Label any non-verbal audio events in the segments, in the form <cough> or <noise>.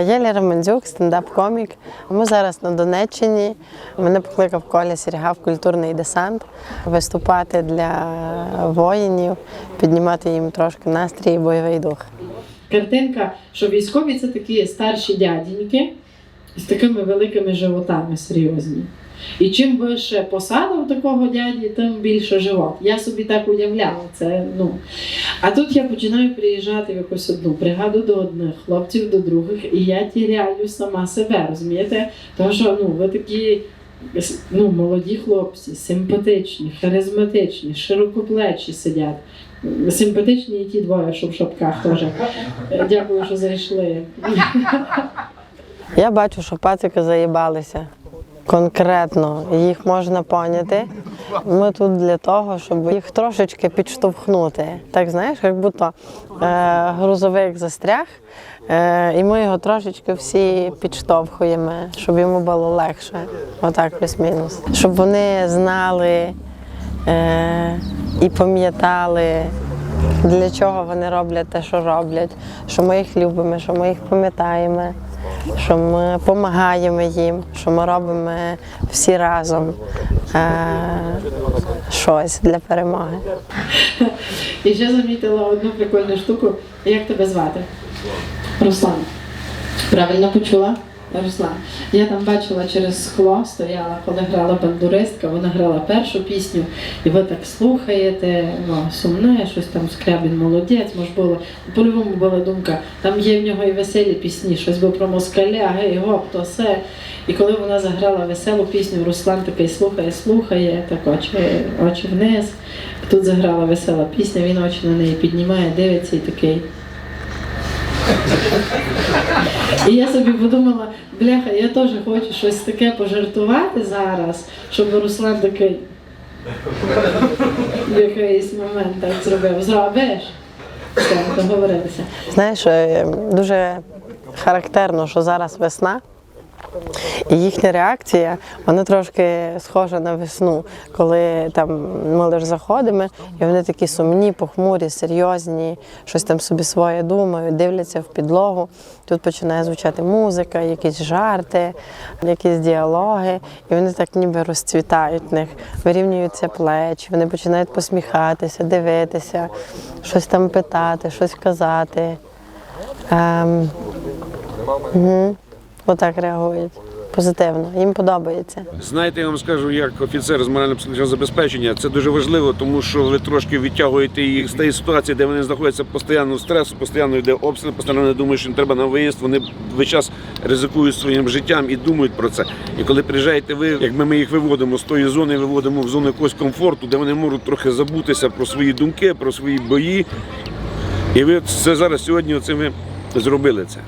Я Ліра Мандзюк, стендап-комік. Ми зараз на Донеччині. Мене покликав Коля Сірігав культурний десант виступати для воїнів, піднімати їм трошки настрій і бойовий дух. Картинка, що військові це такі старші дяденьки з такими великими животами серйозні. І чим вище посада у такого дяді, тим більше живот. Я собі так уявляла. Це, ну. А тут я починаю приїжджати в якусь одну бригаду до одних, хлопців до других, і я тіряю сама себе, розумієте? Тому що ну, ви такі ну, молоді хлопці, симпатичні, харизматичні, широкоплечі сидять. Симпатичні і ті двоє, що в шапках теж. Дякую, що зайшли. Я бачу, що пацики заїбалися. Конкретно їх можна поняти. Ми тут для того, щоб їх трошечки підштовхнути. Так знаєш, як будто е, грузовик застряг, е, і ми його трошечки всі підштовхуємо, щоб йому було легше. Отак плюс-мінус. Щоб вони знали е, і пам'ятали, для чого вони роблять те, що роблять, що ми їх любимо, що ми їх пам'ятаємо що ми допомагаємо їм, що ми робимо всі разом е, щось для перемоги. І ще замітила одну прикольну штуку. Як тебе звати? Руслан. Правильно почула? Руслан. Я там бачила через скло, стояла, коли грала бандуристка, вона грала першу пісню, і ви так слухаєте, ну, сумне, щось там скрябін молодець, може було. По-любому була думка, там є в нього і веселі пісні, щось би про москаля, гей, гоп, то все. І коли вона заграла веселу пісню, Руслан такий слухає, слухає, так очі, очі вниз. Тут заграла весела пісня, він очі на неї піднімає, дивиться і такий. І я собі подумала, бляха, я теж хочу щось таке пожартувати зараз, щоб Руслан такий в якийсь момент так зробив. Зробиш? Все, договорилися. Знаєш, е, дуже характерно, що зараз весна. І їхня реакція, вона трошки схожа на весну, коли там ми лише заходимо, і вони такі сумні, похмурі, серйозні, щось там собі своє думають, дивляться в підлогу. Тут починає звучати музика, якісь жарти, якісь діалоги, і вони так ніби розцвітають в них, вирівнюються плечі, вони починають посміхатися, дивитися, щось там питати, щось казати. Ем, угу. Отак реагують. Позитивно, їм подобається. Знаєте, я вам скажу, як офіцер з морально-психологічного забезпечення, це дуже важливо, тому що ви трошки відтягуєте їх з тієї ситуації, де вони знаходяться постійно в стресу, постійно йде обстріл, постійно вони думають, що їм треба на виїзд. Вони весь час ризикують своїм життям і думають про це. І коли приїжджаєте ви, якби ми їх виводимо з тої зони, виводимо в зону якогось комфорту, де вони можуть трохи забутися про свої думки, про свої бої. І ви це зараз сьогодні оце ви зробили це.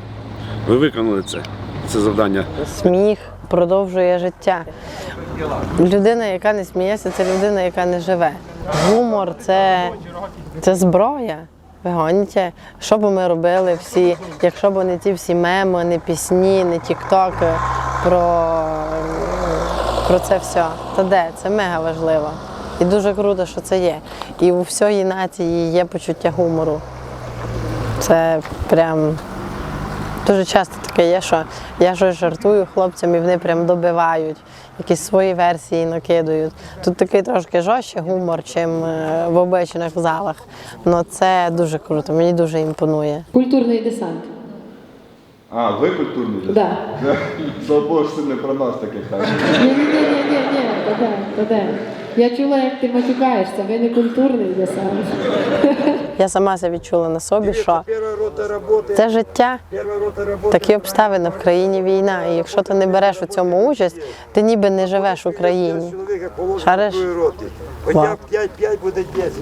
Ви виконали це, це завдання. Сміх продовжує життя. Людина, яка не сміється, це людина, яка не живе. Гумор це, це зброя. Вигоніте, що б ми робили всі, якщо б не ті всі меми, не пісні, не тіктоки про, про це все. То де? Це мега важливо. І дуже круто, що це є. І у всієї нації є почуття гумору. Це прям Дуже часто таке є, що я щось жартую хлопцям і вони прям добивають, якісь свої версії накидують. Тут такий трошки жорстче гумор, чим е, в обичних залах. Ну це дуже круто, мені дуже імпонує. Культурний десант. А, ви культурні? Да. <laughs> Слава Богу, що це не про нас таких так. Ні, ні, ні, ні, ні, ні, то де, то де. Я чула, як ти матюкаєшся, ви не культурний десант. Я сама це відчула на собі, що це життя, такі обставини в країні війна. І якщо ти не береш у цьому участь, ти ніби не живеш в Україні. Шариш? Хоча 5-5 буде 10.